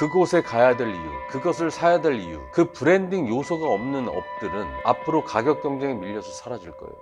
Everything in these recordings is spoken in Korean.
그곳에 가야 될 이유, 그것을 사야 될 이유, 그 브랜딩 요소가 없는 업들은 앞으로 가격 경쟁에 밀려서 사라질 거예요.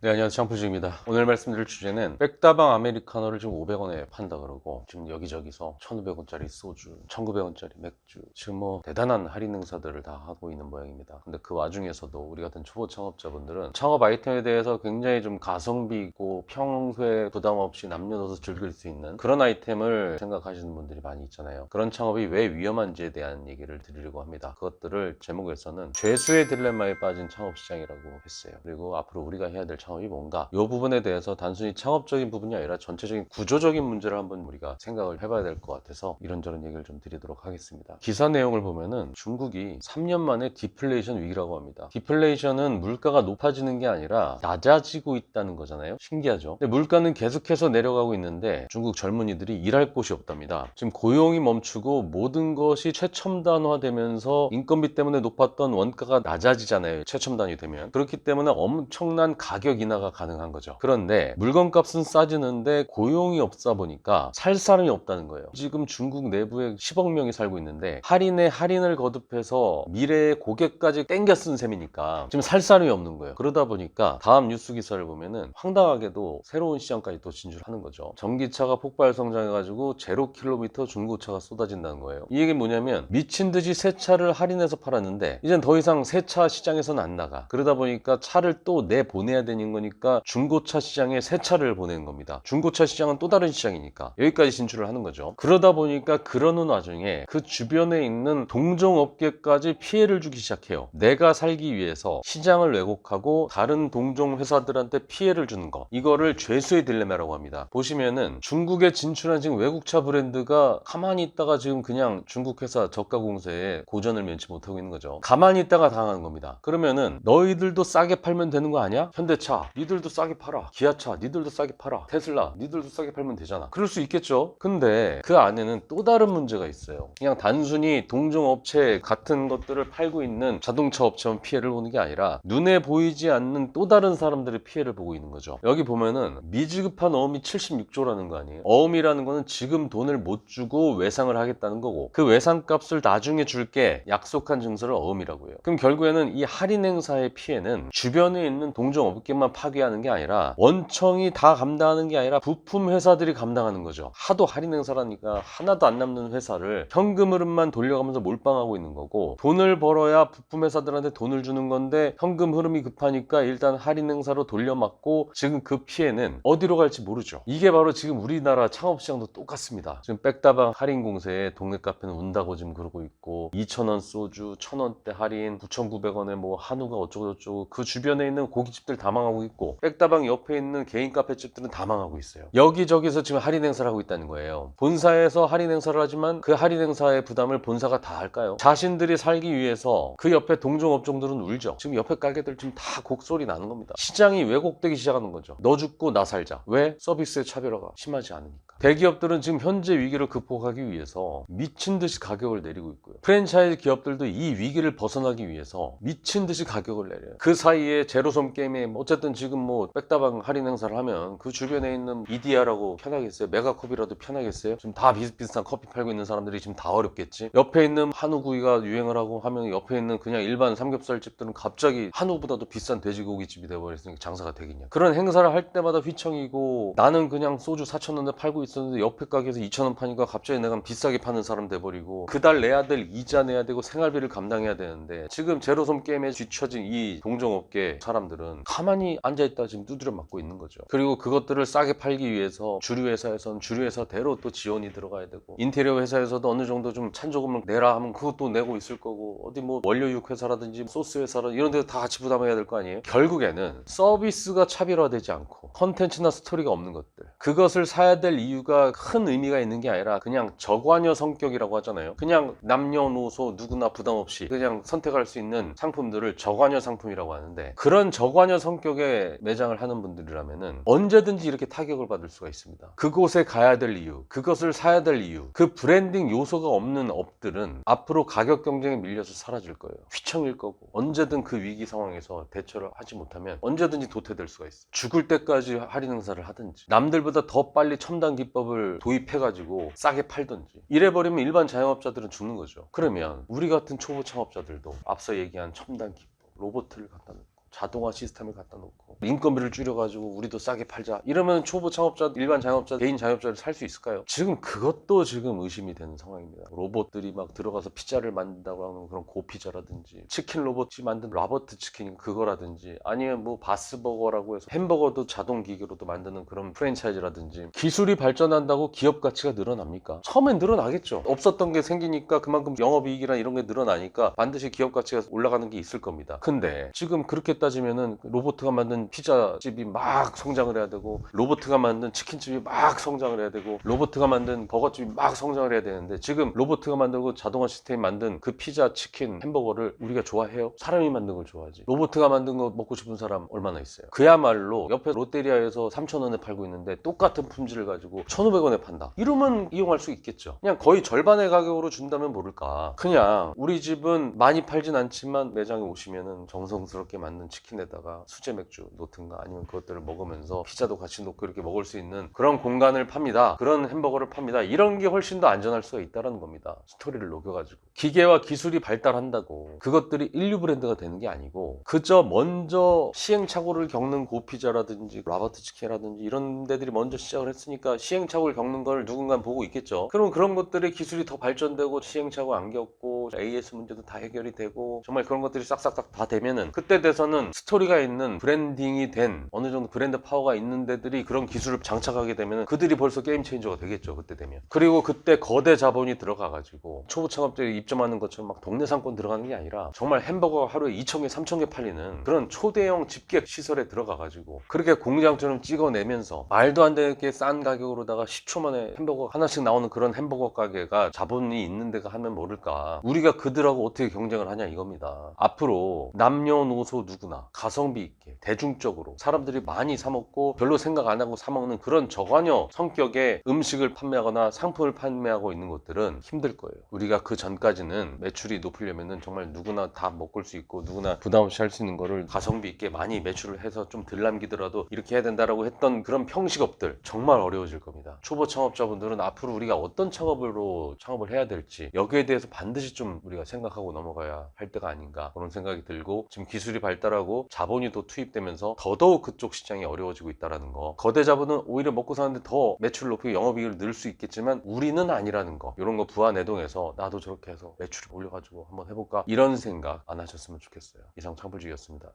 네, 안녕하세요. 장푸주입니다. 오늘 말씀드릴 주제는 백다방 아메리카노를 지금 500원에 판다 그러고 지금 여기저기서 1,500원짜리 소주, 1,900원짜리 맥주 지금 뭐 대단한 할인 행사들을 다 하고 있는 모양입니다. 근데 그 와중에서도 우리 같은 초보 창업자분들은 창업 아이템에 대해서 굉장히 좀 가성비 있고 평소에 부담 없이 남녀노소 즐길 수 있는 그런 아이템을 생각하시는 분들이 많이 있잖아요. 그런 창업이 왜 위험한지에 대한 얘기를 드리려고 합니다. 그것들을 제목에서는 죄수의 딜레마에 빠진 창업 시장이라고 했어요. 그리고 앞으로 우리가 해야 될 창업 이 뭔가 이 부분에 대해서 단순히 창업적인 부분이 아니라 전체적인 구조적인 문제를 한번 우리가 생각을 해봐야 될 것 같아서 이런저런 얘기를 좀 드리도록 하겠습니다. 기사 내용을 보면은 중국이 3년 만에 디플레이션 위기라고 합니다. 디플레이션은 물가가 높아지는 게 아니라 낮아지고 있다는 거잖아요. 신기하죠? 근데 물가는 계속해서 내려가고 있는데 중국 젊은이들이 일할 곳이 없답니다. 지금 고용이 멈추고 모든 것이 최첨단화되면서 인건비 때문에 높았던 원가가 낮아지잖아요. 최첨단이 되면. 그렇기 때문에 엄청난 가격 인하가 가능한 거죠. 그런데 물건값은 싸지는데 고용이 없다 보니까 살 사람이 없다는 거예요. 지금 중국 내부에 10억 명이 살고 있는데 할인에 할인을 거듭해서 미래의 고객까지 땡겨 쓴 셈이니까 지금 살 사람이 없는 거예요. 그러다 보니까 다음 뉴스 기사를 보면은 황당하게도 새로운 시장까지 또 진출하는 거죠. 전기차가 폭발 성장해가지고 제로 킬로미터 중고차가 쏟아진다는 거예요. 이 얘기는 뭐냐면 미친 듯이 새 차를 할인해서 팔았는데 이젠 더 이상 새 차 시장에서는 안 나가. 그러다 보니까 차를 또 내 보내야 되는 거니까 중고차 시장에 새 차를 보내는 겁니다. 중고차 시장은 또 다른 시장이니까 여기까지 진출을 하는 거죠. 그러다 보니까 그러는 와중에 그 주변에 있는 동종업계까지 피해를 주기 시작해요. 내가 살기 위해서 시장을 왜곡하고 다른 동종 회사들한테 피해를 주는 거. 이거를 죄수의 딜레마라고 합니다. 보시면은 중국에 진출한 지금 외국차 브랜드가 가만히 있다가 지금 그냥 중국 회사 저가 공세에 고전을 면치 못하고 있는 거죠. 가만히 있다가 당하는 겁니다. 그러면은 너희들도 싸게 팔면 되는 거 아니야? 현대차, 니들도 싸게 팔아. 기아차, 니들도 싸게 팔아. 테슬라, 니들도 싸게 팔면 되잖아. 그럴 수 있겠죠. 근데 그 안에는 또 다른 문제가 있어요. 그냥 단순히 동종업체 같은 것들을 팔고 있는 자동차 업체만 피해를 보는 게 아니라 눈에 보이지 않는 또 다른 사람들의 피해를 보고 있는 거죠. 여기 보면은 미지급한 어음이 76조라는 거 아니에요. 어음이라는 거는 지금 돈을 못 주고 외상을 하겠다는 거고 그 외상값을 나중에 줄게 약속한 증서를 어음이라고 해요. 그럼 결국에는 이 할인 행사의 피해는 주변에 있는 동종업계만 파괴하는 게 아니라 원청이 다 감당하는 게 아니라 부품 회사들이 감당하는 거죠. 하도 할인 행사라니까 하나도 안 남는 회사를 현금 흐름만 돌려가면서 몰빵하고 있는 거고 돈을 벌어야 부품 회사들한테 돈을 주는 건데 현금 흐름이 급하니까 일단 할인 행사로 돌려막고 지금 그 피해는 어디로 갈지 모르죠. 이게 바로 지금 우리나라 창업 시장도 똑같습니다. 지금 백다방 할인 공세에 동네 카페는 운다고 지금 그러고 있고 2,000원 소주 1,000원대 할인 9,900원에 뭐 한우가 어쩌고 저쩌고 그 주변에 있는 고깃집들 다 망하고 있고 백다방 옆에 있는 개인 카페집들은 다 망하고 있어요. 여기저기서 지금 할인 행사를 하고 있다는 거예요. 본사에서 할인 행사를 하지만 그 할인 행사의 부담을 본사가 다 할까요? 자신들이 살기 위해서 그 옆에 동종업종들은 울죠. 지금 옆에 가게들 지금 다 곡소리 나는 겁니다. 시장이 왜곡되기 시작하는 거죠. 너 죽고 나 살자. 왜? 서비스의 차별화가 심하지 않으니까. 대기업들은 지금 현재 위기를 극복하기 위해서 미친 듯이 가격을 내리고 있고요. 프랜차이즈 기업들도 이 위기를 벗어나기 위해서 미친 듯이 가격을 내려요. 그 사이에 제로섬 게임에 뭐 어쨌든 지금 뭐 백다방 할인 행사를 하면 그 주변에 있는 이디야라고 편하겠어요? 메가컵이라도 편하겠어요? 지금 다 비슷비슷한 커피 팔고 있는 사람들이 지금 다 어렵겠지? 옆에 있는 한우구이가 유행을 하고 하면 옆에 있는 그냥 일반 삼겹살 집들은 갑자기 한우보다도 비싼 돼지고기 집이 돼버렸으니까 장사가 되겠냐? 그런 행사를 할 때마다 휘청이고 나는 그냥 소주 4천 원에 팔고 있었는데 옆에 가게에서 2천원 파니까 갑자기 내가 비싸게 파는 사람 돼버리고 그 달 내야 될 이자 내야 되고 생활비를 감당해야 되는데 지금 제로섬 게임에 뒤처진 이 동종업계 사람들은 가만히 앉아있다 지금 두드려 맞고 있는 거죠. 그리고 그것들을 싸게 팔기 위해서 주류 회사에선 주류 회사대로 또 지원이 들어가야 되고 인테리어 회사에서도 어느 정도 좀 찬조금을 내라 하면 그것도 내고 있을 거고 어디 뭐 원료육 회사라든지 소스 회사라 이런 데도 다 같이 부담해야 될 거 아니에요? 결국에는 서비스가 차별화되지 않고 컨텐츠나 스토리가 없는 것들 그것을 사야 될 이유 가 큰 의미가 있는 게 아니라 그냥 저관여 성격이라고 하잖아요. 그냥 남녀노소 누구나 부담 없이 그냥 선택할 수 있는 상품들을 저관여 상품이라고 하는데 그런 저관여 성격의 매장을 하는 분들이라면은 언제든지 이렇게 타격을 받을 수가 있습니다. 그곳에 가야 될 이유, 그것을 사야 될 이유, 그 브랜딩 요소가 없는 업들은 앞으로 가격 경쟁에 밀려서 사라질 거예요. 휘청일 거고 언제든 그 위기 상황에서 대처를 하지 못하면 언제든지 도태될 수가 있어요. 죽을 때까지 할인 행사를 하든지 남들보다 더 빨리 첨단 기술 기법을 도입해가지고 싸게 팔던지 이래버리면 일반 자영업자들은 죽는 거죠. 그러면 우리 같은 초보 창업자들도 앞서 얘기한 첨단 기법, 로봇을 갖다 놓고 자동화 시스템을 갖다 놓고 인건비를 줄여가지고 우리도 싸게 팔자 이러면 초보 창업자 일반 자영업자 개인 자영업자를 살 수 있을까요? 지금 그것도 지금 의심이 되는 상황입니다 로봇들이 막 들어가서 피자를 만든다고 하는 그런 고피자라든지 치킨 로봇이 만든 라버트 치킨 그거라든지 아니면 뭐 바스버거라고 해서 햄버거도 자동 기계로도 만드는 그런 프랜차이즈라든지 기술이 발전한다고 기업 가치가 늘어납니까? 처음엔 늘어나겠죠 없었던 게 생기니까 그만큼 영업이익이나 이런 게 늘어나니까 반드시 기업 가치가 올라가는 게 있을 겁니다 근데 지금 그렇게 따지면은 로봇가 만든 피자집이 막 성장을 해야 되고 로봇가 만든 치킨집이 막 성장을 해야 되고 로봇가 만든 버거집이 막 성장을 해야 되는데 지금 로봇가 만들고 자동화 시스템이 만든 그 피자, 치킨, 햄버거를 우리가 좋아해요? 사람이 만든 걸 좋아하지. 로봇가 만든 거 먹고 싶은 사람 얼마나 있어요? 그야말로 옆에 롯데리아에서 3,000원에 팔고 있는데 똑같은 품질을 가지고 1,500원에 판다. 이러면 이용할 수 있겠죠. 그냥 거의 절반의 가격으로 준다면 모를까. 그냥 우리 집은 많이 팔진 않지만 매장에 오시면은 정성스럽게 만든 치킨에다가 수제 맥주 놓든가 아니면 그것들을 먹으면서 피자도 같이 놓고 이렇게 먹을 수 있는 그런 공간을 팝니다. 그런 햄버거를 팝니다. 이런 게 훨씬 더 안전할 수가 있다는 겁니다. 스토리를 녹여가지고. 기계와 기술이 발달한다고 그것들이 인류 브랜드가 되는 게 아니고 그저 먼저 시행착오를 겪는 고피자라든지 라바트 치킨이라든지 이런 데들이 먼저 시작을 했으니까 시행착오를 겪는 걸 누군가 보고 있겠죠. 그럼 그런 것들의 기술이 더 발전되고 시행착오 안 겪고 AS 문제도 다 해결이 되고 정말 그런 것들이 싹싹싹 다 되면은 그때 돼서는 스토리가 있는 브랜딩이 된 어느 정도 브랜드 파워가 있는 데들이 그런 기술을 장착하게 되면은 그들이 벌써 게임 체인저가 되겠죠. 그때 되면. 그리고 그때 거대 자본이 들어가 가지고 초보 창업자들이 입점하는 것처럼 막 동네 상권 들어가는 게 아니라 정말 햄버거 하루에 2,000개, 3,000개 팔리는 그런 초대형 집객 시설에 들어가 가지고 그렇게 공장처럼 찍어내면서 말도 안 되게 싼 가격으로다가 10초 만에 햄버거 하나씩 나오는 그런 햄버거 가게가 자본이 있는 데가 하면 모를까. 우리가 그들하고 어떻게 경쟁을 하냐 이겁니다. 앞으로 남녀노소 누구 나 가성비 있게 대중적으로 사람들이 많이 사 먹고 별로 생각 안 하고 사 먹는 그런 저관여 성격의 음식을 판매하거나 상품을 판매하고 있는 곳들은 힘들 거예요. 우리가 그 전까지는 매출이 높으려면은 정말 누구나 다 먹을 수 있고 누구나 부담 없이 할 수 있는 거를 가성비 있게 많이 매출을 해서 좀 덜 남기더라도 이렇게 해야 된다라고 했던 그런 평식업들 정말 어려워질 겁니다. 초보 창업자분들은 앞으로 우리가 어떤 창업으로 창업을 해야 될지 여기에 대해서 반드시 좀 우리가 생각하고 넘어가야 할 때가 아닌가 그런 생각이 들고 지금 기술이 발달하고 자본이 더 투입되면서 더더욱 그쪽 시장이 어려워지고 있다라는 거. 거대 자본은 오히려 먹고 사는데 더 매출을 높이고 영업이익을 늘 수 있겠지만 우리는 아니라는 거. 이런 거 부안내동해서 나도 저렇게 해서 매출을 올려가지고 한번 해볼까? 이런 생각 안 하셨으면 좋겠어요. 이상 창불주의였습니다